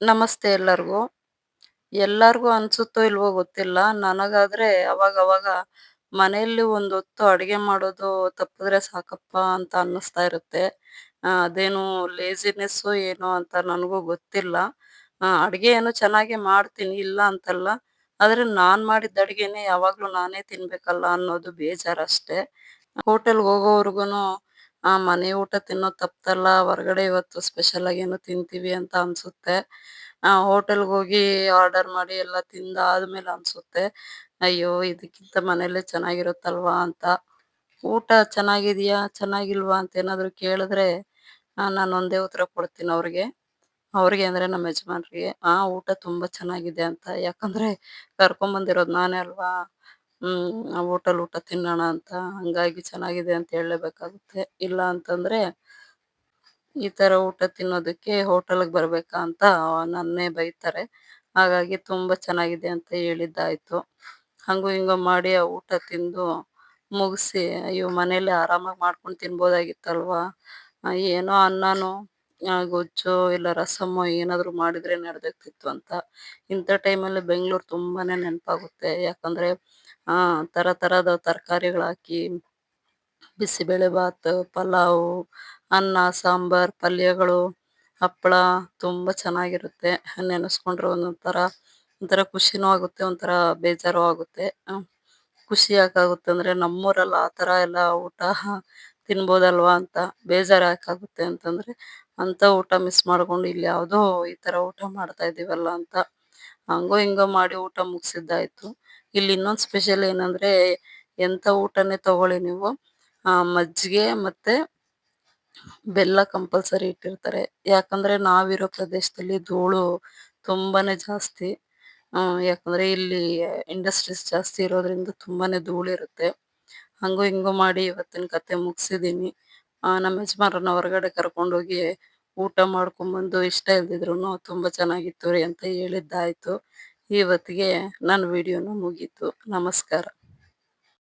ನಮಸ್ತೆ ಎಲ್ಲರಿಗೂ. ಎಲ್ಲರಿಗೂ ಅನ್ಸುತ್ತೋ ಇಲ್ವೋ ಗೊತ್ತಿಲ್ಲ. ನನಗಾದ್ರೆ ಅವಾಗವಾಗ ಮನೆಯಲ್ಲಿ ಒಂದೊತ್ತು ಅಡುಗೆ ಮಾಡೋದು ತಪ್ಪಿದ್ರೆ ಸಾಕಪ್ಪ ಅಂತ ಅನ್ನಿಸ್ತಾ ಇರುತ್ತೆ. ಅದೇನು ಲೇಸಿನೆಸ್ಸು ಏನೋ ಅಂತ ನನಗೂ ಗೊತ್ತಿಲ್ಲ. ಅಡುಗೆ ಏನು ಚೆನ್ನಾಗಿ ಮಾಡ್ತೀನಿ, ಇಲ್ಲ ಅಂತಲ್ಲ. ಆದ್ರೆ ನಾನು ಮಾಡಿದ ಅಡುಗೆನೇ ಯಾವಾಗಲೂ ನಾನೇ ತಿನ್ಬೇಕಲ್ಲ ಅನ್ನೋದು ಬೇಜಾರಷ್ಟೇ. ಹೋಟೆಲ್‌ಗೆ ಹೋಗೋವರ್ಗುನು ಆ ಮನೆ ಊಟ ತಿನ್ನೋ ತಪ್ಪುತಲ್ಲ, ಹೊರಗಡೆ ಇವತ್ತು ಸ್ಪೆಷಲ್ ಆಗಿ ಏನೋ ತಿಂತೀವಿ ಅಂತ ಅನ್ಸುತ್ತೆ. ಆ ಹೋಟೆಲ್‌ಗೆ ಹೋಗಿ ಆರ್ಡರ್ ಮಾಡಿ ಎಲ್ಲ ತಿಂದಾದ್ಮೇಲೆ ಅನ್ಸುತ್ತೆ, ಅಯ್ಯೋ! ಇದಕ್ಕಿಂತ ಮನೇಲೆ ಚೆನ್ನಾಗಿರುತ್ತಲ್ವಾ ಅಂತ. ಊಟ ಚೆನ್ನಾಗಿದೆಯಾ, ಚೆನ್ನಾಗಿಲ್ವಾ ಅಂತ ಏನಾದ್ರು ಕೇಳಿದ್ರೆ ನಾನು ಒಂದೇ ಉತ್ತರ ಕೊಡ್ತೀನಿ ಅವ್ರಿಗೆ. ಅವ್ರಿಗೆ ಅಂದ್ರೆ ನಮ್ಮ ಯಜಮಾನ್ರಿಗೆ. ಆ ಊಟ ತುಂಬಾ ಚೆನ್ನಾಗಿದೆ ಅಂತ. ಯಾಕಂದ್ರೆ ಕರ್ಕೊಂಡ್ ಬಂದಿರೋದು ನಾನೇ ಅಲ್ವಾ. ಹ್ಮ್ ಹೋಟೆಲ್ ಊಟ ತಿನ್ನೋಣ ಅಂತ. ಹಂಗಾಗಿ ಚೆನ್ನಾಗಿದೆ ಅಂತ ಹೇಳಲೇಬೇಕಾಗುತ್ತೆ ಇಲ್ಲ ಅಂತಂದ್ರೆ ಈ ತರ ಊಟ ತಿನ್ನೋದಕ್ಕೆ ಹೋಟೆಲ್ಗೆ ಬರಬೇಕಾ ಅಂತ ನನ್ನೇ ಬೈತಾರೆ. ಹಾಗಾಗಿ ತುಂಬಾ ಚೆನ್ನಾಗಿದೆ ಅಂತ ಹೇಳಿದ್ದಾಯ್ತು. ಹಂಗೋ ಹಿಂಗೋ ಮಾಡಿ ಆ ಊಟ ತಿಂದು ಮುಗಿಸಿ, ಅಯ್ಯೋ! ಮನೇಲಿ ಆರಾಮಾಗಿ ಮಾಡ್ಕೊಂಡು ತಿನ್ಬೋದಾಗಿತ್ತಲ್ವಾ. ಏನೋ ಅನ್ನನೋ, ಗೊಜ್ಜೋ ಇಲ್ಲ ರಸಮ್ಮೋ ಏನಾದ್ರು ಮಾಡಿದ್ರೆ ನಡೆದಿರ್ತಿತ್ತು ಅಂತ. ಇಂಥ ಟೈಮಲ್ಲಿ ಬೆಂಗಳೂರು ತುಂಬಾನೇ ನೆನಪಾಗುತ್ತೆ. ಯಾಕಂದ್ರೆ ಆ ತರ ತರದ ತರಕಾರಿಗಳಾಕಿ ಬಿಸಿಬೇಳೆಬಾತು, ಪಲಾವು, ಅನ್ನ, ಸಾಂಬಾರ್, ಪಲ್ಯಗಳು, ಹಪ್ಪಳ ತುಂಬಾ ಚೆನ್ನಾಗಿರುತ್ತೆ. ನೆನೆಸ್ಕೊಂಡ್ರೆ ಒಂದೊಂದ್ ತರ ಒಂಥರ ಖುಷಿನೂ ಆಗುತ್ತೆ, ಒಂಥರ ಬೇಜಾರು ಆಗುತ್ತೆ. ಖುಷಿ ಯಾಕಾಗುತ್ತೆ ಅಂದ್ರೆ ನಮ್ಮೂರಲ್ಲಿ ಆ ತರ ಎಲ್ಲ ಊಟ ತಿನ್ಬೋದಲ್ವಾ ಅಂತ. ಬೇಜಾರು ಯಾಕಾಗುತ್ತೆ ಅಂತಂದ್ರೆ ಅಂಥ ಊಟ ಮಿಸ್ ಮಾಡ್ಕೊಂಡು ಇಲ್ಲಿ ಯಾವುದೋ ಈ ತರ ಊಟ ಮಾಡ್ತಾ ಇದೀವಲ್ಲ ಅಂತ. ಹಂಗೋ ಹಿಂಗೋ ಮಾಡಿ ಊಟ ಮುಗಿಸಿದ್ದಾಯ್ತು. ಇಲ್ಲಿ ಇನ್ನೊಂದು ಸ್ಪೆಷಲ್ ಏನಂದ್ರೆ ಎಂಥ ಊಟನೇ ತಗೊಳ್ಳಿ ನೀವು ಆ, ಮಜ್ಜಿಗೆ ಮತ್ತೆ ಬೆಲ್ಲ ಕಂಪಲ್ಸರಿ ಇಟ್ಟಿರ್ತಾರೆ. ಯಾಕಂದ್ರೆ ನಾವಿರೋ ಪ್ರದೇಶದಲ್ಲಿ ಧೂಳು ತುಂಬಾನೇ ಜಾಸ್ತಿ. ಆ, ಯಾಕಂದ್ರೆ ಇಲ್ಲಿ ಇಂಡಸ್ಟ್ರೀಸ್ ಜಾಸ್ತಿ ಇರೋದ್ರಿಂದ ತುಂಬಾನೇ ಧೂಳಿರುತ್ತೆ. ಹಂಗೋ ಹಿಂಗೋ ಮಾಡಿ ಇವತ್ತಿನ ಕತೆ ಮುಗಿಸಿದೀನಿ. ಆ, ನಮ್ಮ ಯಜಮಾನ್ರನ್ನ ಹೊರಗಡೆ ಕರ್ಕೊಂಡೋಗಿ ಊಟ ಮಾಡ್ಕೊಂಡ್ಬಂದು ಇಷ್ಟ ಇಲ್ದಿದ್ರುನು ತುಂಬಾ ಚೆನ್ನಾಗಿತ್ತು ರೀ ಅಂತ ಹೇಳಿದ್ದಾಯ್ತು. ಇವತ್ತಿಗೆ ನನ್ನ ವಿಡಿಯೋನು ಮುಗೀತು. ನಮಸ್ಕಾರ.